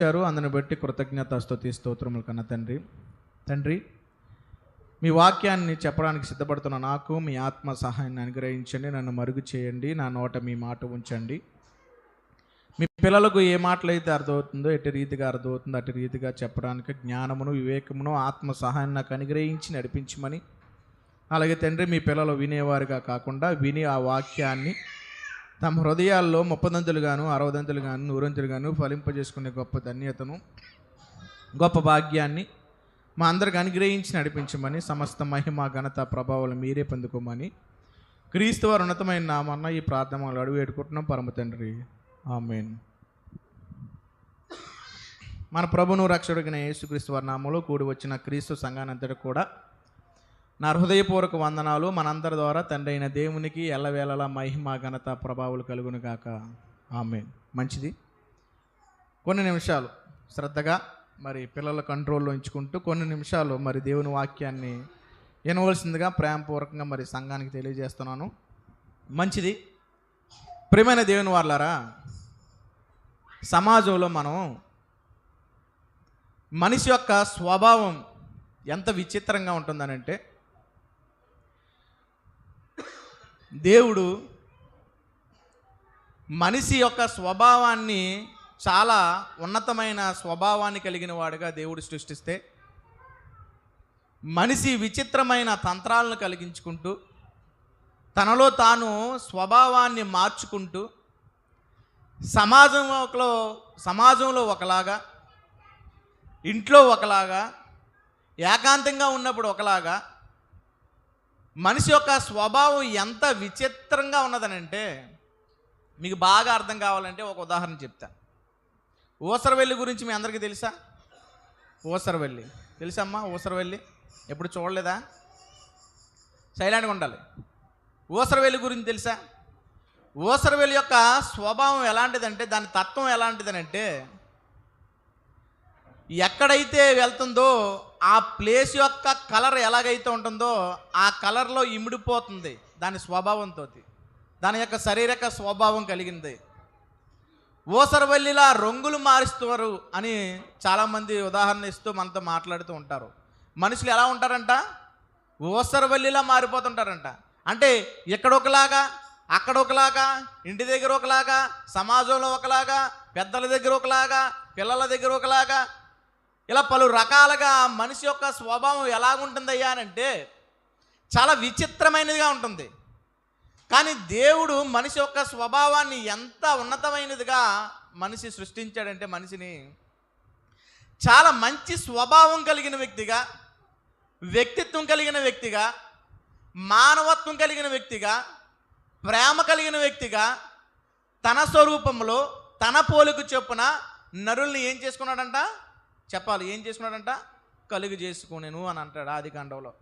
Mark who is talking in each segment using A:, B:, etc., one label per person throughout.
A: ఇచ్చారు. అందుని బట్టి కృతజ్ఞత స్థుతి స్తోత్రములు కన్న తండ్రి. తండ్రి మీ వాక్యాన్ని చెప్పడానికి సిద్ధపడుతున్న నాకు మీ ఆత్మ సహాయాన్ని అనుగ్రహించండి. నన్ను మరుగు చేయండి. నా నోట మీ మాట ఉంచండి. మీ పిల్లలకు ఏ మాటలైతే అర్థమవుతుందో ఎటు రీతిగా అర్థమవుతుందో అటు రీతిగా చెప్పడానికి జ్ఞానమును వివేకమును ఆత్మ సహాయాన్ని నాకు అనుగ్రహించి నడిపించమని. అలాగే తండ్రి మీ పిల్లలు వినేవారుగా కాకుండా విని ఆ వాక్యాన్ని తమ హృదయాల్లో ముప్పదంతులుగాను నూరంతులు నూరంతులుగాను ఫలింపజేసుకునే గొప్ప ధన్యతను గొప్ప భాగ్యాన్ని మా అందరికి అనుగ్రహించి నడిపించమని సమస్త మహిమ ఘనత ప్రభావాలు మీరే పొందుకోమని క్రీస్తు వారు ఉన్నతమైన నామన్న ఈ ప్రార్థన అడుగు వేడుకుంటున్నాం. పరమ తండ్రి. ఆమెన్. మన ప్రభును రక్షకుడిగిన యేసుక్రీస్తు వారి నామంలో కూడి వచ్చిన క్రీస్తు సంఘానంతటి కూడా నా హృదయపూర్వక వందనాలు మనందరి ద్వారా తండ్రి అయిన దేవునికి ఎల్లవేళలా మహిమ ఘనత ప్రభావాలు కలుగును గాక. ఆమె మంచిది. కొన్ని నిమిషాలు శ్రద్ధగా మరి పిల్లల కంట్రోల్లో ఉంచుకుంటూ కొన్ని నిమిషాలు మరి దేవుని వాక్యాన్ని వినవలసిందిగా ప్రేమపూర్వకంగా మరి సంఘానికి తెలియజేస్తున్నాను. మంచిది. ప్రియమైన దేవుని వాళ్ళారా సమాజంలో మనం మనిషి యొక్క స్వభావం ఎంత విచిత్రంగా ఉంటుందనంటే దేవుడు మనిషి యొక్క స్వభావాన్ని చాలా ఉన్నతమైన స్వభావాన్ని కలిగిన వాడుగా దేవుడు సృష్టిస్తే మనిషి విచిత్రమైన తంత్రాలను కలిగించుకుంటూ తనలో తాను స్వభావాన్ని మార్చుకుంటూ సమాజంలో సమాజంలో ఒకలాగా ఇంట్లో ఒకలాగా ఏకాంతంగా ఉన్నప్పుడు ఒకలాగా మనిషి యొక్క స్వభావం ఎంత విచిత్రంగా ఉన్నదనంటే మీకు బాగా అర్థం కావాలంటే ఒక ఉదాహరణ చెప్తా. ఊసరవెల్లి గురించి మీ అందరికీ తెలుసా? ఊసరవెల్లి. తెలుసమ్మా ఊసరవెల్లి? ఎప్పుడు చూడలేదా? సైలెంట్గా ఉండాలి. ఊసరవెల్లి గురించి తెలుసా? ఊసరవెల్లి యొక్క స్వభావం ఎలాంటిదంటే దాని తత్వం ఎలాంటిదనంటే ఎక్కడైతే వెళ్తుందో ఆ ప్లేస్ యొక్క కలర్ ఎలాగైతే ఉంటుందో ఆ కలర్లో ఇమిడిపోతుంది దాని స్వభావంతో దాని యొక్క శారీరక స్వభావం కలిగింది. ఓసర్వల్లిలా రంగులు మారుస్తారు అని చాలామంది ఉదాహరణ ఇస్తూ మనతో మాట్లాడుతూ ఉంటారు. మనుషులు ఎలా ఉంటారంట? ఓసర్వల్లిలా మారిపోతుంటారంట. అంటే ఇక్కడ ఒకలాగా అక్కడ ఒకలాగా ఇంటి దగ్గర ఒకలాగా సమాజంలో ఒకలాగా పెద్దల దగ్గర ఒకలాగా పిల్లల దగ్గర ఒకలాగా ఇలా పలు రకాలుగా మనిషి యొక్క స్వభావం ఎలాగుంటుందయ్యా అని అంటే చాలా విచిత్రమైనదిగా ఉంటుంది. కానీ దేవుడు మనిషి యొక్క స్వభావాన్ని ఎంత ఉన్నతమైనదిగా మనిషి సృష్టించాడంటే మనిషిని చాలా మంచి స్వభావం కలిగిన వ్యక్తిగా వ్యక్తిత్వం కలిగిన వ్యక్తిగా మానవత్వం కలిగిన వ్యక్తిగా ప్రేమ కలిగిన వ్యక్తిగా తన స్వరూపంలో తన పోలిక చొప్పున నరుల్ని ఏం చేసుకున్నాడంట? చెప్పాలి. ఏం చేసుకున్నాడంట? కలుగు చేసుకునేను అని అంటాడు ఆది కాండంలో.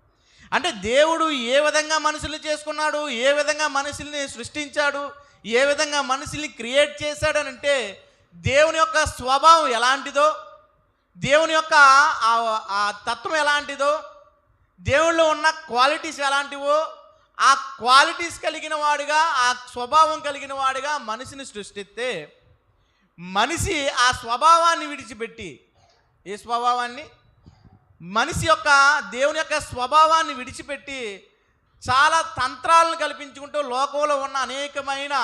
A: అంటే దేవుడు ఏ విధంగా మనుషుల్ని చేసుకున్నాడు? ఏ విధంగా మనుషుల్ని సృష్టించాడు? ఏ విధంగా మనుషుల్ని క్రియేట్ చేశాడు అని అంటే దేవుని యొక్క స్వభావం ఎలాంటిదో దేవుని యొక్క ఆ- తత్వం ఎలాంటిదో దేవుళ్ళు ఉన్న క్వాలిటీస్ ఎలాంటివో ఆ క్వాలిటీస్ కలిగిన వాడిగా ఆ స్వభావం కలిగిన వాడిగా మనిషిని సృష్టిస్తే మనిషి ఆ స్వభావాన్ని విడిచిపెట్టి ఏ స్వభావాన్ని? మనిషి యొక్క దేవుని యొక్క స్వభావాన్ని విడిచిపెట్టి చాలా తంత్రాలను కల్పించుకుంటూ లోకంలో ఉన్న అనేకమైన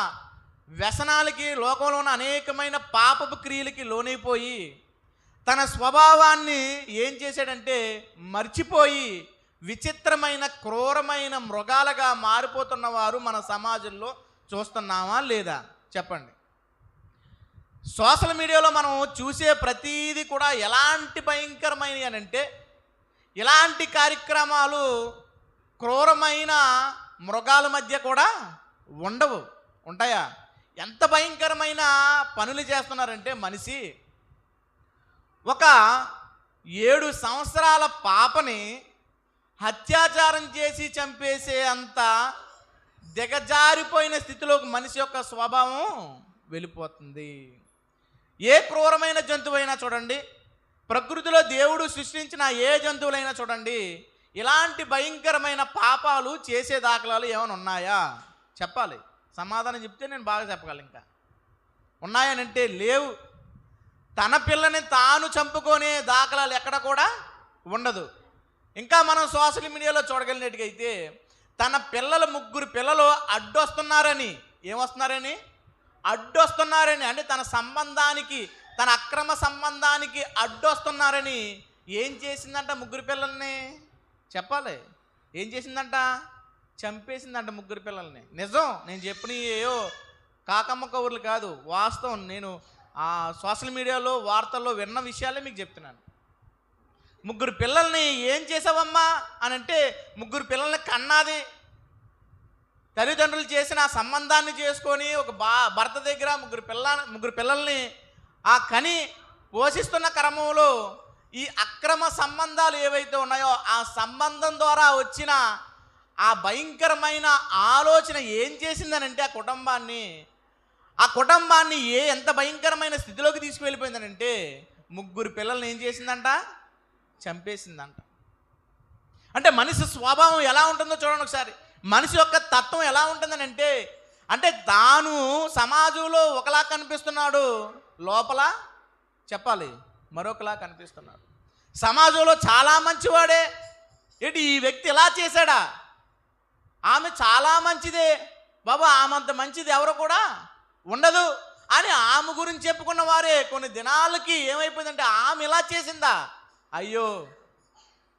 A: వ్యసనాలకి లోకంలో ఉన్న అనేకమైన పాపపు క్రియలకి లోనైపోయి తన స్వభావాన్ని ఏం చేశాడంటే మర్చిపోయి విచిత్రమైన క్రూరమైన మృగాలుగా మారిపోతున్న వారు మన సమాజంలో చూస్తున్నామా లేదా? చెప్పండి. సోషల్ మీడియాలో మనం చూసే ప్రతీది కూడా ఎలాంటి భయంకరమైనవి అని అంటే ఇలాంటి కార్యక్రమాలు క్రూరమైన మృగాల మధ్య కూడా ఉండవు. ఉంటాయా? ఎంత భయంకరమైన పనులు చేస్తున్నారంటే మనిషి ఒక ఏడు సంవత్సరాల పాపని అత్యాచారం చేసి చంపేసే అంత దిగజారిపోయిన స్థితిలోకి మనిషి యొక్క స్వభావం వెళ్ళిపోతుంది. ఏ క్రూరమైన జంతువైనా చూడండి ప్రకృతిలో దేవుడు సృష్టించిన ఏ జంతువులైనా చూడండి ఇలాంటి భయంకరమైన పాపాలు చేసే దాఖలాలు ఏమైనా ఉన్నాయా? చెప్పాలి. సమాధానం చెప్తే నేను బాగా చెప్పగలను ఇంకా. ఉన్నాయనంటే లేవు. తన పిల్లని తాను చంపుకునే దాఖలాలు ఎక్కడ కూడా ఉండదు. ఇంకా మనం సోషల్ మీడియాలో చూడగలిగినట్టుగైతే తన పిల్లల ముగ్గురు పిల్లలు అడ్డొస్తున్నారని ఏమొస్తున్నారని? అడ్డొస్తున్నారని అంటే తన సంబంధానికి తన అక్రమ సంబంధానికి అడ్డొస్తున్నారని ఏం చేసిందంట ముగ్గురు పిల్లల్ని? చెప్పాలి. ఏం చేసిందంట? చంపేసిందంట ముగ్గురు పిల్లల్ని. నిజం నేను చెప్పిన ఏయో కాకమ్మ కబుర్లు కాదు వాస్తవం. నేను ఆ సోషల్ మీడియాలో వార్తల్లో విన్న విషయాలే మీకు చెప్తున్నాను. ముగ్గురు పిల్లల్ని ఏం చేసావమ్మా? అని అంటే ముగ్గురు పిల్లల్ని కన్నాది తల్లిదండ్రులు చేసిన ఆ సంబంధాన్ని చేసుకొని ఒక బా భర్త దగ్గర ముగ్గురు పిల్ల ముగ్గురు పిల్లల్ని ఆ కని పోషిస్తున్న క్రమంలో ఈ అక్రమ సంబంధాలు ఏవైతే ఉన్నాయో ఆ సంబంధం ద్వారా వచ్చిన ఆ భయంకరమైన ఆలోచన ఏం చేసిందనంటే ఆ కుటుంబాన్ని ఆ కుటుంబాన్ని ఏ ఎంత భయంకరమైన స్థితిలోకి తీసుకువెళ్ళిపోయిందనంటే ముగ్గురు పిల్లల్ని ఏం చేసిందంట? చంపేసిందంట. అంటే మనిషి స్వభావం ఎలా ఉంటుందో చూడండి ఒకసారి. మనిషి యొక్క తత్వం ఎలా ఉంటుందని అంటే అంటే తాను సమాజంలో ఒకలా కనిపిస్తున్నాడు లోపల చెప్పాలి మరొకలా కనిపిస్తున్నాడు. సమాజంలో చాలా మంచివాడే ఏంటి ఈ వ్యక్తి ఇలా చేశాడా? ఆమె చాలా మంచిదే బాబా ఆమె అంత మంచిది ఎవరు కూడా ఉండదు అని ఆమె గురించి చెప్పుకున్న వారే కొన్ని దినాలకి ఏమైపోయిందంటే ఆమె ఇలా చేసిందా? అయ్యో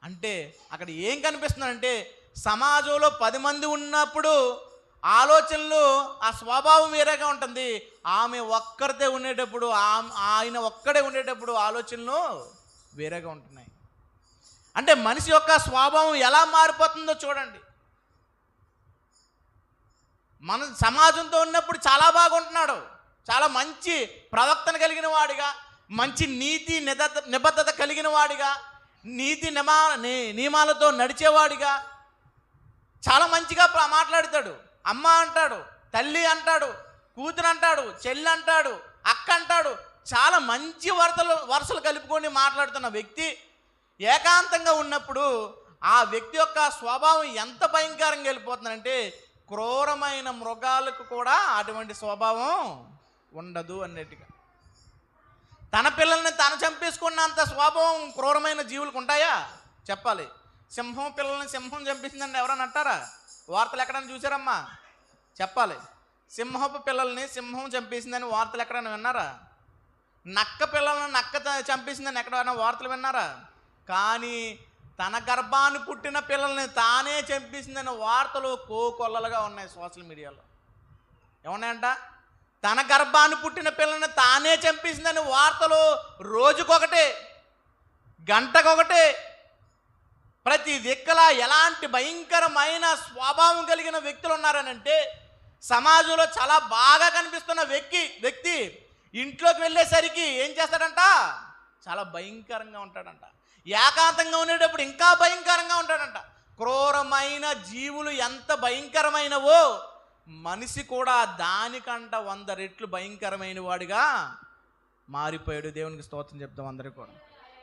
A: అంటే అక్కడ ఏం కనిపిస్తుందంటే సమాజంలో పది మంది ఉన్నప్పుడు ఆలోచనలు ఆ స్వభావం వేరేగా ఉంటుంది. ఆమె ఒక్కరితే ఉండేటప్పుడు ఆమె ఆయన ఒక్కడే ఉండేటప్పుడు ఆలోచనలు వేరేగా ఉంటున్నాయి. అంటే మనిషి యొక్క స్వభావం ఎలా మారిపోతుందో చూడండి. మన సమాజంతో ఉన్నప్పుడు చాలా బాగుంటున్నాడు. చాలా మంచి ప్రవక్తన కలిగిన వాడిగా మంచి నీతి నిబద్ధత కలిగిన వాడిగా నీతి నిమా ని- నియమాలతో నడిచేవాడిగా చాలా మంచిగా మాట్లాడతాడు. అమ్మ అంటాడు తల్లి అంటాడు కూతురు అంటాడు చెల్లి అంటాడు అక్క అంటాడు. చాలా మంచి వరసలు వరుసలు కలుపుకొని మాట్లాడుతున్న వ్యక్తి ఏకాంతంగా ఉన్నప్పుడు ఆ వ్యక్తి యొక్క స్వభావం ఎంత భయంకరంగా వెళ్ళిపోతుందంటే క్రూరమైన మృగాలకు కూడా అటువంటి స్వభావం ఉండదు అన్నట్టుగా. తన పిల్లల్ని తను చంపేసుకున్నంత స్వభావం క్రూరమైన జీవులకు ఉంటాయా? చెప్పాలి. సింహం పిల్లల్ని సింహం చంపేసిందండి ఎవరైనా అంటారా? వార్తలు ఎక్కడైనా చూసారమ్మా చెప్పాలి. సింహపు పిల్లల్ని సింహం చంపేసిందని వార్తలు ఎక్కడైనా విన్నారా? నక్క పిల్లల్ని నక్క చంపేసిందని ఎక్కడైనా వార్తలు విన్నారా? కానీ తన గర్భాన్ని పుట్టిన పిల్లల్ని తానే చంపేసిందని వార్తలు కోకొల్లలుగా ఉన్నాయి సోషల్ మీడియాలో. ఏమన్నాయంట? తన గర్భాన్ని పుట్టిన పిల్లల్ని తానే చంపేసిందని వార్తలు రోజుకొకటే గంటకొకటే ప్రతి దిక్కలా ఎలాంటి భయంకరమైన స్వభావం కలిగిన వ్యక్తులు ఉన్నారనంటే సమాజంలో చాలా బాగా కనిపిస్తున్న వ్యక్తి వ్యక్తి ఇంట్లోకి వెళ్ళేసరికి ఏం చేస్తాడంట? చాలా భయంకరంగా ఉంటాడంట. ఏకాంతంగా ఉండేటప్పుడు ఇంకా భయంకరంగా ఉంటాడంట. క్రూరమైన జీవులు ఎంత భయంకరమైనవో మనిషి కూడా దానికంట వంద రెట్లు భయంకరమైన వాడిగా మారిపోయాడు. దేవునికి స్తోత్రం చెప్తాం అందరికీ కూడా.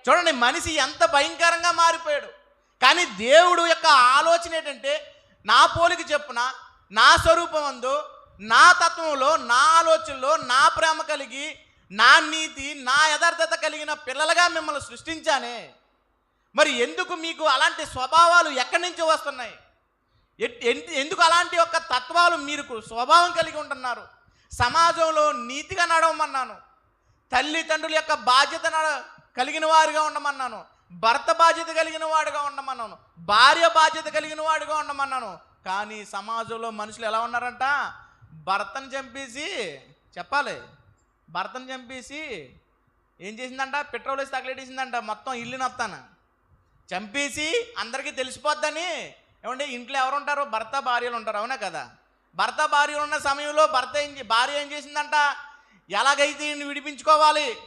A: చూడండి మనిషి ఎంత భయంకరంగా మారిపోయాడు. కానీ దేవుడు యొక్క ఆలోచన ఏంటంటే నా పోలికి చెప్పున నా స్వరూపం అందు నా తత్వంలో నా ఆలోచనలో నా ప్రేమ కలిగి నా నీతి నా యథార్థత కలిగిన పిల్లలుగా మిమ్మల్ని సృష్టించానే. మరి ఎందుకు మీకు అలాంటి స్వభావాలు ఎక్కడి నుంచి వస్తున్నాయి? ఎట్- ఎన్- ఎందుకు అలాంటి యొక్క తత్వాలు మీరు స్వభావం కలిగి ఉంటున్నారు? సమాజంలో నీతిగా నడవమన్నాను. తల్లిదండ్రుల యొక్క బాధ్యత కలిగిన వారిగా ఉండమన్నాను. భర్త బాధ్యత కలిగిన వాడిగా ఉండమన్నాను. భార్య బాధ్యత కలిగిన వాడుగా ఉండమన్నాను. కానీ సమాజంలో మనుషులు ఎలా ఉన్నారంట? భర్తను చంపేసి చెప్పాలి. భర్తను చంపేసి ఏం చేసిందంట? పెట్రోల్ వేసి తగలేటేసిందంట మొత్తం ఇల్లు నత్తాను చంపేసి అందరికీ తెలిసిపోద్దని. ఏమంటే ఇంట్లో ఎవరుంటారు భర్త భార్యలు ఉంటారు. అవునా కదా? భర్త భార్యలు ఉన్న సమయంలో భర్త ఏం భార్య ఏం చేసిందంట? ఎలాగైతే ఈయన్ని విడిపించుకోవాలి?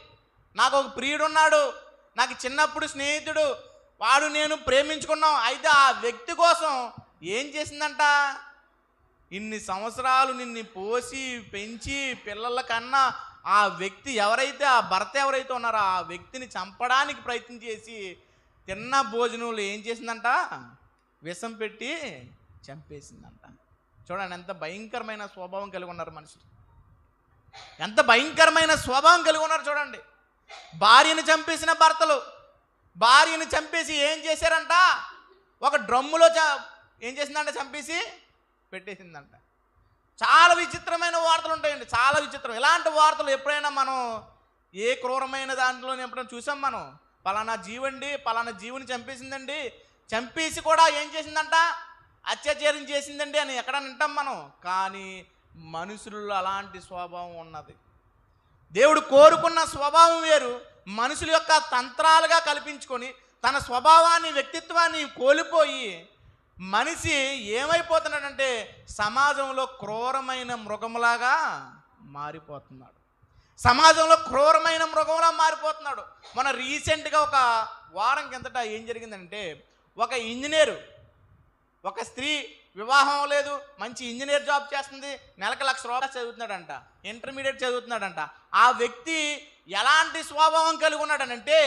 A: నాకు ఒక ప్రియుడు ఉన్నాడు. నాకు చిన్నప్పుడు స్నేహితుడు వాడు నేను ప్రేమించుకున్నాం. అయితే ఆ వ్యక్తి కోసం ఏం చేసిందంట? ఇన్ని సంవత్సరాలు నిన్ను పోసి పెంచి పిల్లల కన్నా ఆ వ్యక్తి ఎవరైతే ఆ భర్త ఎవరైతే ఉన్నారో ఆ వ్యక్తిని చంపడానికి ప్రయత్నం చేసి తిన్న భోజనంలో ఏం చేసిందంట? విషం పెట్టి చంపేసిందంట. చూడండి ఎంత భయంకరమైన స్వభావం కలిగి ఉన్నారు మనుషులు. ఎంత భయంకరమైన స్వభావం కలిగి ఉన్నారు చూడండి. భార్యను చంపేసిన భర్తలు. భార్యను చంపేసి ఏం చేశారంట? ఒక డ్రమ్ములో చ ఏం చేసిందంట చంపేసి? పెట్టేసిందంట. చాలా విచిత్రమైన వార్తలు ఉంటాయండి. చాలా విచిత్రం. ఇలాంటి వార్తలు ఎప్పుడైనా మనం ఏ క్రూరమైన దాంట్లో ఎప్పుడైనా చూసాం మనం? పలానా జీవండి పలానా జీవుని చంపేసిందండి. చంపేసి కూడా ఏం చేసిందంట? అత్యాచారం చేసిందండి అని ఎక్కడ వింటాం మనం. కానీ మనుషుల్లో అలాంటి స్వభావం ఉన్నది. దేవుడు కోరుకున్న స్వభావం వేరు. మనుషుల యొక్క తంత్రాలుగా కల్పించుకొని తన స్వభావాన్ని వ్యక్తిత్వాన్ని కోల్పోయి మనిషి ఏమైపోతున్నాడంటే సమాజంలో క్రూరమైన మృగములాగా మారిపోతున్నాడు. సమాజంలో క్రూరమైన మృగంలా మారిపోతున్నాడు. మన రీసెంట్గా ఒక వారం కిందట ఏం జరిగిందంటే ఒక ఇంజనీరు ఒక స్త్రీ వివాహం లేదు మంచి ఇంజనీర్ జాబ్ చేస్తుంది నెలకు లక్ష రూపాయలు చదువుతున్నాడంట ఇంటర్మీడియట్ చదువుతున్నాడంట. ఆ వ్యక్తి ఎలాంటి స్వభావం కలిగి ఉన్నాడనంటే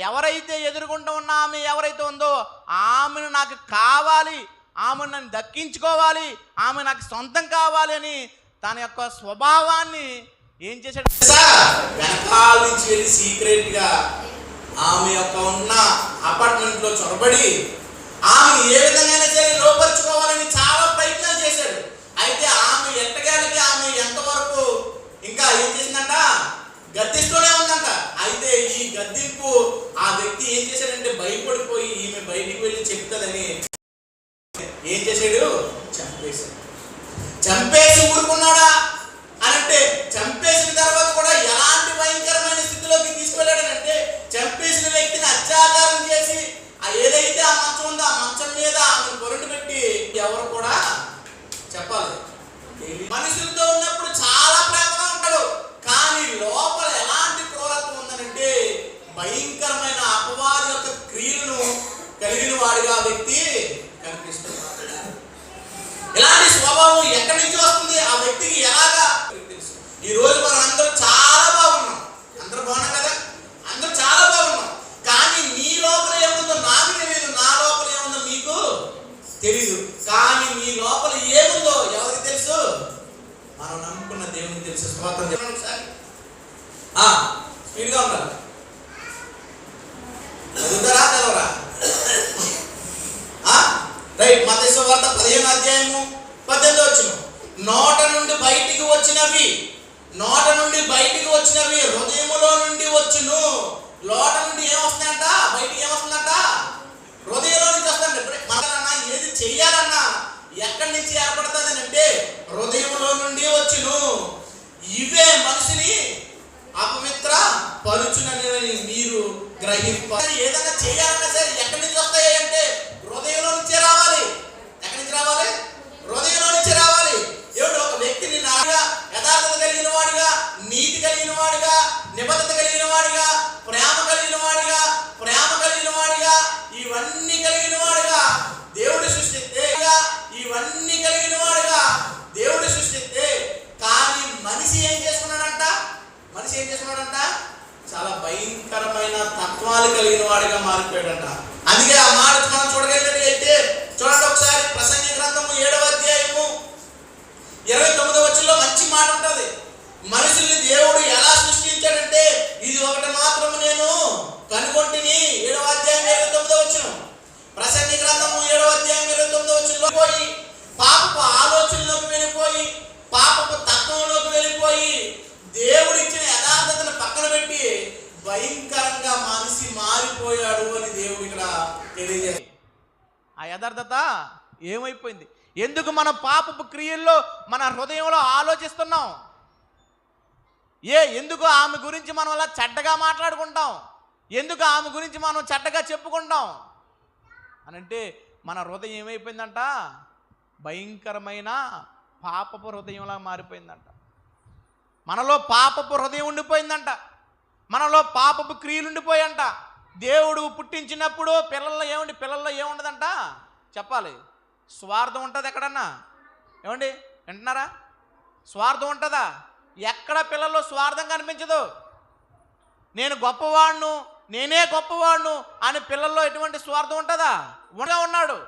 A: ఎవరైతే ఎదుర్కొంటూ ఉన్న ఆమె ఎవరైతే ఉందో ఆమెను నాకు కావాలి ఆమెను నన్ను దక్కించుకోవాలి ఆమె నాకు సొంతం కావాలి అని తన యొక్క స్వభావాన్ని ఏం చేశాడు? వెనకాల నుంచి వెళ్ళి సీక్రెట్గా ఆమె యొక్క ఉన్న అపార్ట్మెంట్లో చొరబడి ఆమె ఏ విధంగా సరే లోపరుచుకోవాలని చాలా ప్రయత్నాలు చేశాడు. అయితే ఆమె ఎట్టగాలికి ఆమె ఎంతవరకు ఇంకా ఏం చేసిందంట? గద్దిస్తూనే ఉందంట. అయితే ఈ గద్దింపు ఆ వ్యక్తి ఏం చేశాడంటే భయపడిపోయి ఈమె బయటికి వెళ్ళి చెప్తుందని ఏం చేశాడు? చంపేశాడు. చంపేసి ఊరుకున్నాడా? అనంటే చంపేసిన తర్వాత కూడా ఎలాంటి భయంకరమైన స్థితిలోకి తీసుకెళ్ళాడనంటే చంపేసిన వ్యక్తిని అత్యాచారం చేసి ఆ ఏదైతే ఆ మంచం ఉందో ఆ మంచం మీద ఆమెను పొరటు పెట్టి ఎవరు కూడా చెప్పాలి మనుషులతో ఉన్నప్పుడు చాలా ప్రేమగా ఉంటాడు కానీ లోపల ఎలాంటి క్రూరత్వం ఉందనంటే భయంకరమైన అపవాది యొక్క క్రియలను కలిగిన వాడిగా ఆ వ్యక్తి కనిపిస్తున్నాడు ఇలాంటి స్వభావం ఎక్కడి నుంచి వస్తుంది ఆ వ్యక్తికి ఎలాగా తెలుసు ఈ రోజు మనం అందరూ చాలా బాగున్నాం అందరూ బాగున్నాం కదా అందరూ చాలా బాగున్నాం కానీ నీ లోపల ఏముందో నాకు తెలియదు నా లోపల ఏముందో మీకు తెలియదు కానీ మీ లోపల ఏముందో ఎవరికి తెలుసు? మనం నమ్ముకున్న దేవునికి తెలుసు. స్తోత్రం చెప్పండి ఒకసారి. ఆ, స్పీడ్గా ఉండాలి. చదువుతారా చదవరా? రైట్ మతేశ్వ వార్త పదిహేను అధ్యాయము పద్దెనిమిది వచ్చిన నోట నుండి బయటికి వచ్చినవి నోట నుండి బయటికి వచ్చినవి హృదయములో నుండి వచ్చును. లోట నుండి ఏమొస్తాయంట బయటికి ఏమొస్తుందంట? హృదయంలో నుంచి వస్తుందంట. మనకన్నా ఏది చెయ్యాలన్నా? ఎక్కడి నుంచి ఏర్పడుతుంది అంటే హృదయంలో నుండి వచ్చును. ఇవే మనిషిని అపవిత్ర పరుచునని మీరు గ్రహింప ఏదైనా చేయాలన్నా సరే ఎక్కడి నుంచి వస్తాయి అంటే హృదయంలో నుంచే రావాలి ఎక్కడి నుంచి రావాలి హృదయంలో నుంచి రావాలి ఏమిటి ఒక వ్యక్తిని నాగా యథార్థత కలిగిన వాడిగా నీతి కలిగిన వాడిగా నిబద్ధత కలిగిన వాడిగా ప్రేమ కలిగిన వాడిగా ప్రేమ కలిగిన వాడిగా ఇవన్నీ కలిగిన వాడిగా దేవుడు సృష్టిస్తే ఇవన్నీ కలిగిన వాడిగా దేవుడు సృష్టిస్తే కానీ మనిషి ఏం చేసుకున్నాడంట మనిషి ఏం చేసుకున్నాడంట చాలా భయంకరమైన తత్వాలు కలిగిన వాడిగా మారిపోయాడంట అందుకే ఆ మాట మనం చూడగలిగినట్టు అయితే చూడండి ఒకసారి ప్రసంగి గ్రంథము ఏడవ అధ్యాయము ఇరవై తొమ్మిదో వచ్చిలో మంచి మాట ఉంటుంది. మనుషుల్ని దేవుడు ఎలా సృష్టించాడంటే ఇది ఒకటి మాత్రం నేను కనుగొంటిని. ఏడవ అధ్యాయం ఇరవై తొమ్మిదో వచ్చిన ప్రసంగి గ్రంథము ఏడవ అధ్యాయం ఇరవై తొమ్మిదో వచ్చిలో పోయి పాపపు ఆలోచనలోకి వెళ్ళిపోయి పాపపు తత్వంలోకి వెళ్ళిపోయి దేవుడిచ్చిన యథార్థతను పక్కన పెట్టి భయంకరంగా మనిషి మారిపోయాడు అని దేవుడు ఇక్కడ తెలియజేస్తాడు ఆ యథార్థత ఏమైపోయింది? ఎందుకు మన పాపపు క్రియల్లో మన హృదయంలో ఆలోచిస్తున్నాం? ఏ ఎందుకు ఆమె గురించి మనం అలా చెడ్డగా మాట్లాడుకుంటాం? ఎందుకు ఆమె గురించి మనం చెడ్డగా చెప్పుకుంటాం? అని అంటే మన హృదయం ఏమైపోయిందంట? భయంకరమైన పాపపు హృదయంలా మారిపోయిందంట. మనలో పాపపు హృదయం ఉండిపోయిందంట. మనలో పాపపు క్రియలు ఉండిపోయంట. దేవుడు పుట్టించినప్పుడు పిల్లల్లో ఏముండి పిల్లల్లో ఏముండదంట? చెప్పాలి. స్వార్థం ఉంటుంది ఎక్కడన్నా? ఏమండి? వింటున్నారా? స్వార్థం ఉంటుందా? ఎక్కడ పిల్లల్లో స్వార్థం కనిపించదు. నేను గొప్పవాడును నేనే గొప్పవాడును అని పిల్లల్లో ఎటువంటి స్వార్థం ఉంటుందా? ఉండగా ఉన్నాడు.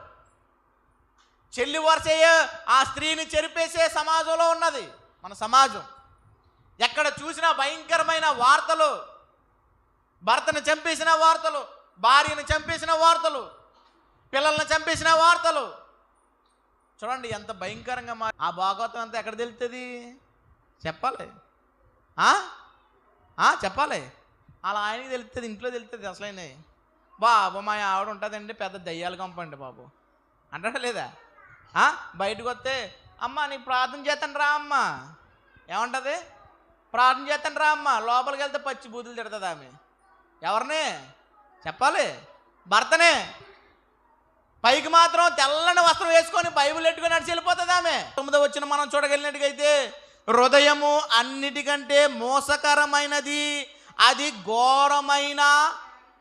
A: చెల్లి వరుసయ్య ఆ స్త్రీని చెరిపేసే సమాజంలో ఉన్నది మన సమాజం. ఎక్కడ చూసినా భయంకరమైన వార్తలు భర్తను చంపేసిన వార్తలు భార్యను చంపేసిన వార్తలు పిల్లల్ని చంపేసిన వార్తలు చూడండి ఎంత భయంకరంగా మా ఆ భాగవతం అంతా ఎక్కడ తెలుస్తుంది చెప్పాలి. ఆ? చెప్పాలి. అలా ఆయనకి తెలుస్తుంది ఇంట్లో తెలుస్తుంది అసలైన బాబు మా ఆవిడ ఉంటుందండి పెద్ద దయ్యాలు కంపండి బాబు. అంటాడా లేదా? బయటకు వస్తే అమ్మ నీకు ప్రార్థన చేస్తాను రా అమ్మ. ఏమంటుంది? ప్రార్థన చేస్తాను రా అమ్మ. లోపలికి వెళ్తే పచ్చి బూతులు తిడుతుంది ఆమె. ఎవరిని? చెప్పాలి. భర్తనే. పైకి మాత్రం తెల్లని వస్త్రం వేసుకొని బైబిల్ ఎట్టుకుని నడిచి వెళ్ళిపోతుంది ఆమె. తొమ్మిదో వచ్చిన మనం చూడగలిగినట్టుగైతే హృదయము అన్నిటికంటే మోసకరమైనది అది ఘోరమైన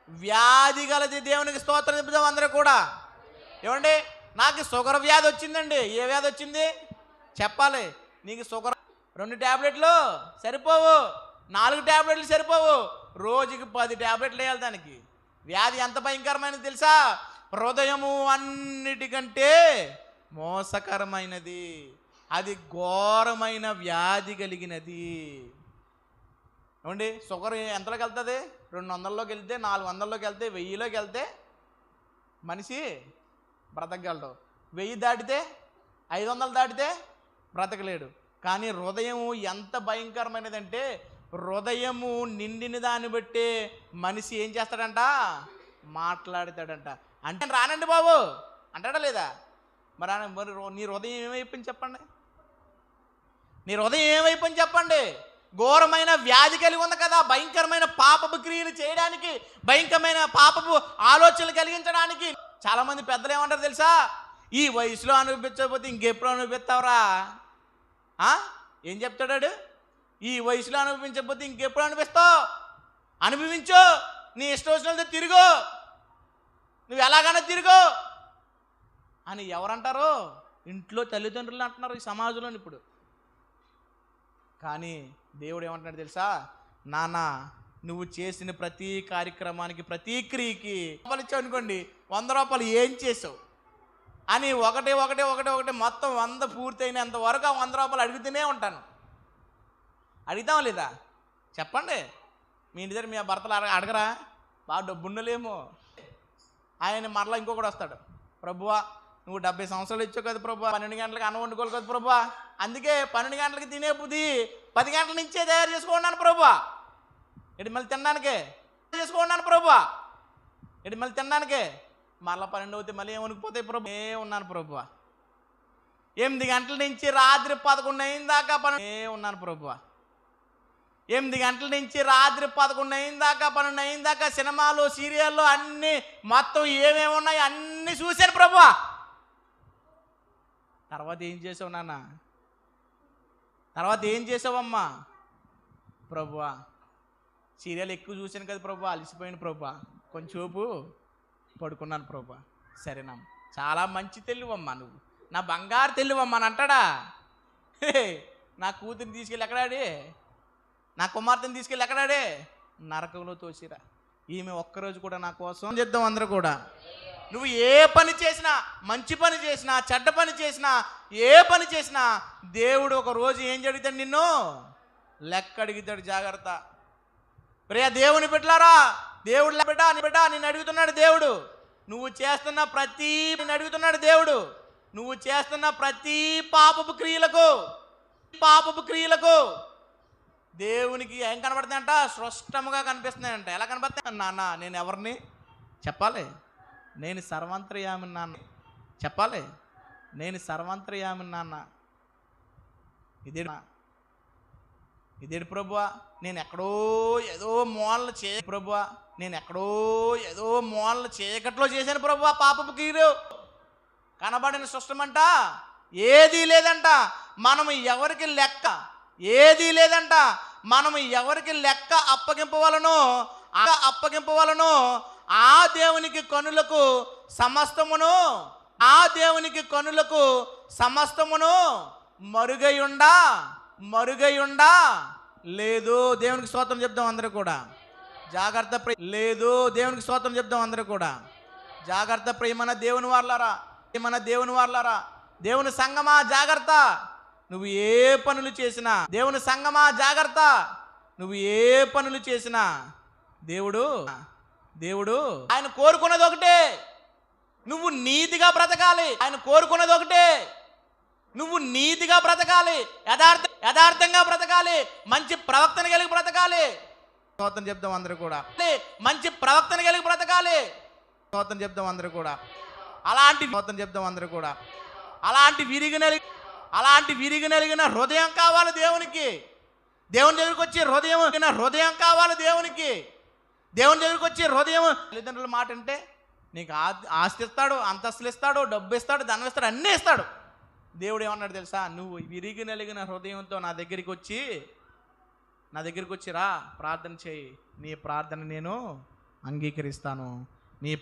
A: వ్యాధి గలది. దేవునికి స్తోత్రం చెప్తాం అందరూ కూడా. ఏమండి? నాకు షుగర్ వ్యాధి వచ్చిందండి. ఏ వ్యాధి వచ్చింది? చెప్పాలి. నీకు షుగర్ రెండు ట్యాబ్లెట్లు సరిపోవు. నాలుగు ట్యాబ్లెట్లు సరిపోవు. రోజుకి పది ట్యాబ్లెట్లు వేయాలి దానికి. వ్యాధి ఎంత భయంకరమైనది తెలుసా? హృదయము అన్నిటికంటే మోసకరమైనది. అది ఘోరమైన వ్యాధి కలిగినది. ఏమండి? షుగర్ ఎంతలోకి వెళ్తుంది రెండు వందల్లోకి వెళ్తే నాలుగు వందల్లోకి వెళ్తే వెయ్యిలోకి వెళ్తే మనిషి బ్రతకగలడు. వెయ్యి దాటితే ఐదు వందలు దాటితే బ్రతకలేడు. కానీ హృదయము ఎంత భయంకరమైనదంటే హృదయము నిండిన దాన్ని బట్టే మనిషి ఏం చేస్తాడంట? మాట్లాడతాడంట. అంటే రానండి బాబు. అంటాడా లేదా? మరి మరి నీ హృదయం ఏమైపోయింది చెప్పండి. నీ హృదయం ఏమైపోయింది చెప్పండి. ఘోరమైన వ్యాధి కలిగి ఉంది కదా భయంకరమైన పాపపు క్రియలు చేయడానికి భయంకరమైన పాపపు ఆలోచనలు కలిగించడానికి. చాలామంది పెద్దలు ఏమంటారు తెలుసా? ఈ వయసులో అనుభవించకపోతే ఇంకెప్పుడు అనుభవిస్తావురా? ఏం చెప్తాడాడు? ఈ వయసులో అనుభవించకపోతే ఇంకెప్పుడు అనిపిస్తావు అనుభవించు. నీ ఇష్టం వచ్చినంత తిరుగు. నువ్వు ఎలాగైనా తిరుగు అని ఎవరంటారు? ఇంట్లో తల్లిదండ్రులు అంటున్నారు ఈ సమాజంలో ఇప్పుడు. కానీ దేవుడు ఏమంటున్నాడు తెలుసా? నాన్న నువ్వు చేసిన ప్రతి కార్యక్రమానికి ప్రతి క్రియకి రూపాయలు ఇచ్చావు అనుకోండి వంద రూపాయలు ఏం చేసావు? అని ఒకటి ఒకటి ఒకటి ఒకటి మొత్తం వంద పూర్తయినంత వరకు ఆ వంద రూపాయలు అడుగుతూనే ఉంటాను. అడుగుతాం లేదా? చెప్పండి. మీ ఇంటి దగ్గర మీ భర్తలు అడగ అడగరా? బాగా డబ్బుండలేమో ఆయన మరలా ఇంకొకటి వస్తాడు. ప్రభువా నువ్వు డెబ్బై సంవత్సరాలు ఇచ్చావు కదా ప్రభు పన్నెండు గంటలకు అన్నం వండుకోవాలి కదా ప్రభు అందుకే పన్నెండు గంటలకి తినే బుద్ధి పది గంటల నుంచే తయారు చేసుకున్నాను ప్రభు ఇటు మళ్ళీ తినడానికే చేసుకున్నాను ప్రభు ఇటు మళ్ళీ తినడానికే మళ్ళీ పన్నెండు అవుతే మళ్ళీ ఏమనుకుపోతాయి ప్రభు? ఏ ఉన్నాను ప్రభు ఎనిమిది గంటల నుంచి రాత్రి పదకొండు అయిన దాకా పని ఏ ఉన్నాను ప్రభువా. ఎనిమిది గంటల నుంచి రాత్రి పదకొండు అయిన దాకా పన్నెండు అయిన దాకా సినిమాలు సీరియళ్ళు అన్నీ మొత్తం ఏమేమి ఉన్నాయి అన్నీ చూశాను ప్రభు. తర్వాత ఏం చేసావు నాన్న? తర్వాత ఏం చేసావమ్మా? ప్రభువా సీరియల్ ఎక్కువ చూశాను కదా ప్రభు అలసిపోయిన ప్రభు. కొంచెంసేపు పడుకున్నాను ప్రభు. సరేనమ్మ చాలా మంచి తెలివమ్మా నువ్వు. నా బంగారు తెలివమ్మా అని అంటాడా? నా కూతురిని తీసుకెళ్ళి ఎక్కడాడే నా కుమార్తెని తీసుకెళ్ళి ఎక్కడాడే? నరకంలో తోసిరా. ఈమె ఒక్కరోజు కూడా నా కోసం చేద్దాం అందరూ కూడా. నువ్వు ఏ పని చేసినా మంచి పని చేసినా చెడ్డ పని చేసినా ఏ పని చేసినా దేవుడు ఒక రోజు ఏం జరుగుతాడు నిన్ను? లెక్క అడుగుతాడు జాగ్రత్త. ప్రియా దేవుని పెట్టలారా దేవుడు బిడ్డ నీ బిడ్డ నిన్ను అడుగుతున్నాడు దేవుడు. నువ్వు చేస్తున్న ప్రతి అడుగుతున్నాడు దేవుడు. నువ్వు చేస్తున్న ప్రతి పాపపు క్రియలకు పాపపు క్రియలకు దేవునికి ఏం కనబడుతుందంట? స్పష్టముగా కనిపిస్తున్నాయంట. ఎలా కనబడుతున్నాయి? నాన్న నేను ఎవరిని? చెప్పాలి. నేను సర్వంతర్యామి నాన్న. చెప్పాలి. నేను సర్వంతర్యామి నాన్న. ఇదే ఇదేడు ప్రభువా? నేను ఎక్కడో ఏదో మూలలు చే ప్రభువా? నేను ఎక్కడో ఏదో మూలలు చీకట్లో చేశాను ప్రభువా పాపపు కీరు. కనబడిన సృష్టమంట? ఏదీ లేదంట. మనం ఎవరికి లెక్క? ఏదీ లేదంట. మనం ఎవరికి లెక్క అప్పగింపవలనో ఆ అప్పగింపవలను ఆ దేవునికి కనులకు సమస్తమును ఆ దేవునికి కనులకు సమస్తమును మరుగయుండా మరుగయుండా. లేదు దేవునికి స్తోత్రం చెప్దాం అందరూ కూడా. జాగ్రత్త ప్రియ లేదు దేవునికి స్తోత్రం చెప్దాం అందరూ కూడా. జాగ్రత్త ప్రియమన దేవుని వాళ్ళారా ప్రియమన దేవుని వాళ్ళారా దేవుని సంగమా జాగ్రత్త. నువ్వు ఏ పనులు చేసినా దేవుని సంగమా జాగ్రత్త. నువ్వు ఏ పనులు చేసినా దేవుడు దేవుడు ఆయన కోరుకున్నది ఒకటే. నువ్వు నీతిగా బ్రతకాలి ఆయన కోరుకున్నది ఒకటే. నువ్వు నీతిగా బ్రతకాలి యథార్థ యథార్థంగా బ్రతకాలి మంచి ప్రవక్తను కలిగి బ్రతకాలి. స్తోత్రం చెప్దాం అందరూ కూడా. మంచి ప్రవక్తను కలిగి బ్రతకాలి. స్తోత్రం చెప్దాం అందరూ కూడా. అలాంటి స్తోత్రం చెప్దాం అందరూ కూడా. అలాంటి విరిగి అలాంటి విరిగినలిగిన హృదయం కావాలి దేవునికి. దేవుని దగ్గరికి వచ్చి హృదయం హృదయం కావాలి దేవునికి. దేవుని దగ్గరికి వచ్చి హృదయం తల్లిదండ్రుల మాట అంటే నీకు ఆ- ఆస్తి ఇస్తాడు అంతస్తులు ఇస్తాడు డబ్బు ఇస్తాడు ధనం ఇస్తాడు అన్నీ ఇస్తాడు. దేవుడు ఏమన్నాడు తెలుసా? నువ్వు విరిగి నలిగిన హృదయంతో నా దగ్గరికి వచ్చి నా దగ్గరికి వచ్చి రా ప్రార్థన చేయి. నీ ప్రార్థన నేను అంగీకరిస్తాను. నీ